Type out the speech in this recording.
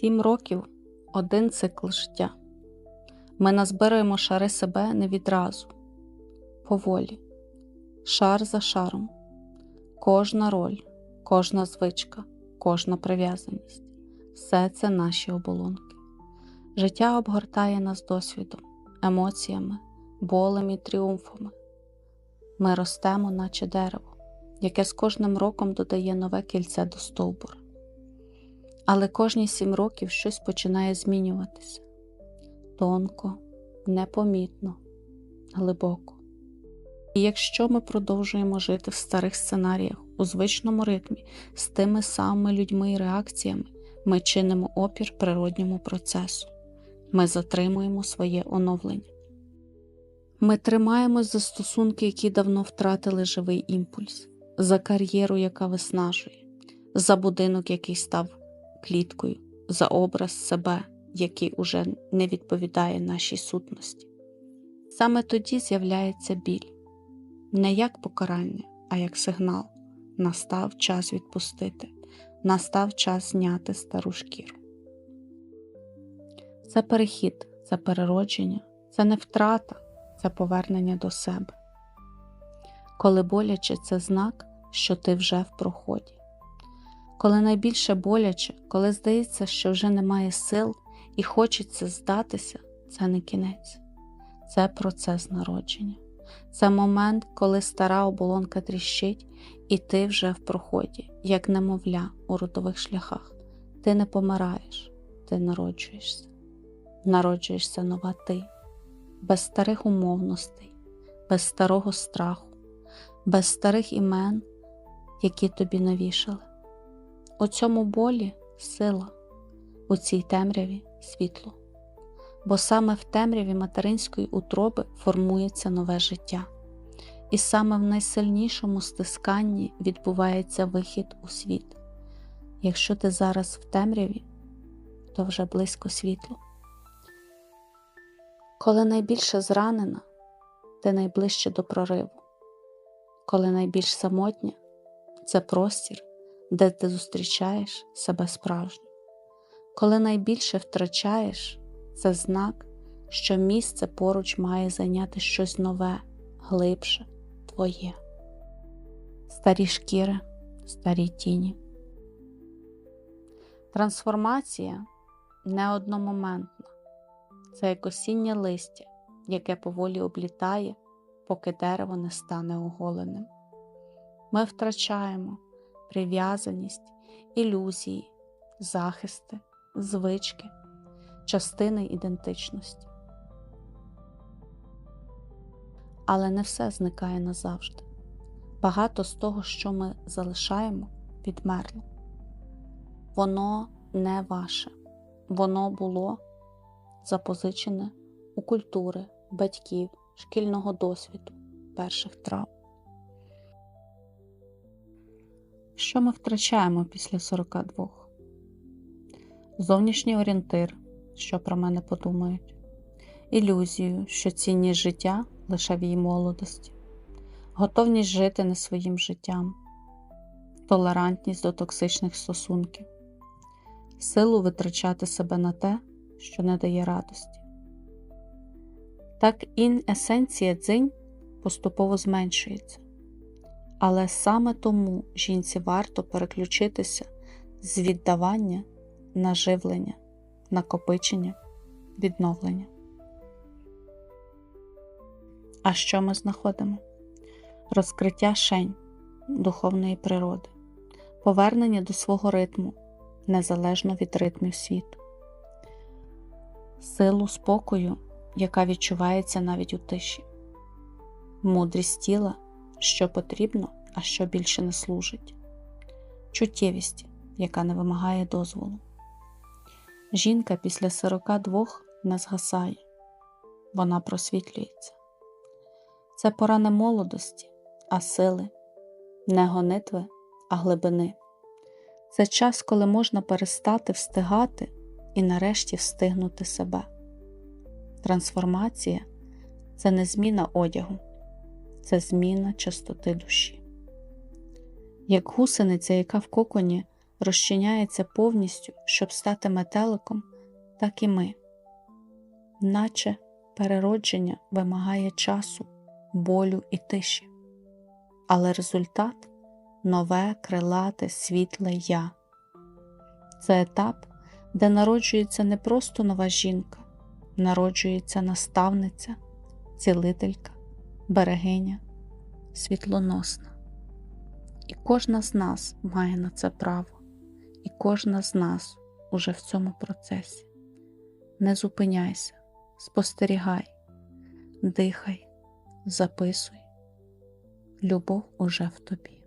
Сім років один цикл життя. Ми назбираємо шари себе не відразу, поволі, шар за шаром, кожна роль, кожна звичка, кожна прив'язаність все це наші оболонки. Життя обгортає нас досвідом, емоціями, болем і тріумфами. Ми ростемо, наче дерево, яке з кожним роком додає нове кільце до стовбура. Але кожні сім років щось починає змінюватися тонко, непомітно, глибоко. І якщо ми продовжуємо жити в старих сценаріях у звичному ритмі з тими самими людьми і реакціями, ми чинимо опір природньому процесу, ми затримуємо своє оновлення. Ми тримаємось за стосунки, які давно втратили живий імпульс, за кар'єру, яка виснажує, за будинок, який став кліткою, за образ себе, який уже не відповідає нашій сутності. Саме тоді з'являється біль, не як покарання, а як сигнал настав час відпустити, настав час зняти стару шкіру. Це перехід, це переродження, це не втрата, це повернення до себе. Коли боляче це знак, що ти вже в проході. Коли найбільше боляче, коли здається, що вже немає сил і хочеться здатися, це не кінець, це процес народження. Це момент, коли стара оболонка тріщить, і ти вже в проході, як немовля у родових шляхах. Ти не помираєш, ти народжуєшся. Народжуєшся нова ти, без старих умовностей, без старого страху, без старих імен, які тобі навішали. У цьому болі сила, у цій темряві світло, бо саме в темряві материнської утроби формується нове життя, і саме в найсильнішому стисканні відбувається вихід у світ. Якщо ти зараз в темряві, то вже близько світло. Коли найбільше зранена, ти найближче до прориву, коли найбільш самотня це простір де ти зустрічаєш себе справжньо. Коли найбільше втрачаєш, це знак, що місце поруч має зайняти щось нове, глибше, твоє. Старі шкіри, старі тіні. Трансформація не одномоментна, це як осіннє листя, яке поволі облітає, поки дерево не стане оголеним. Ми втрачаємо прив'язаність, ілюзії, захисти, звички, частини ідентичності. Але не все зникає назавжди. Багато з того, що ми залишаємо, відмерло. Воно не ваше, воно було запозичене у культури, батьків, шкільного досвіду, перших травм. Що ми втрачаємо після 42? Зовнішній орієнтир, що про мене подумають, ілюзію, що цінність життя лише в її молодості, готовність жити не своїм життям, толерантність до токсичних стосунків, силу витрачати себе на те, що не дає радості. Так ін есенція дзинь поступово зменшується. Але саме тому жінці варто переключитися з віддавання на живлення, накопичення, відновлення. А що ми знаходимо? Розкриття шень духовної природи, повернення до свого ритму незалежно від ритмів світу, силу спокою, яка відчувається навіть у тиші, мудрість тіла що потрібно, а що більше не служить, чуттєвість, яка не вимагає дозволу. Жінка після 42 не згасає, вона просвітлюється. Це пора не молодості, а сили, не гонитви, а глибини. Це час, коли можна перестати встигати і нарешті встигнути себе. Трансформація це не зміна одягу це зміна частоти душі. Як гусениця, яка в коконі розчиняється повністю, щоб стати метеликом, так і ми, наче переродження вимагає часу, болю і тиші. Але результат нове, крилате, світле я. Це етап, де народжується не просто нова жінка, народжується наставниця, цілителька, берегиня, світлоносна. І кожна з нас має на це право, і кожна з нас уже в цьому процесі. Не зупиняйся, спостерігай, дихай, записуй. Любов уже в тобі.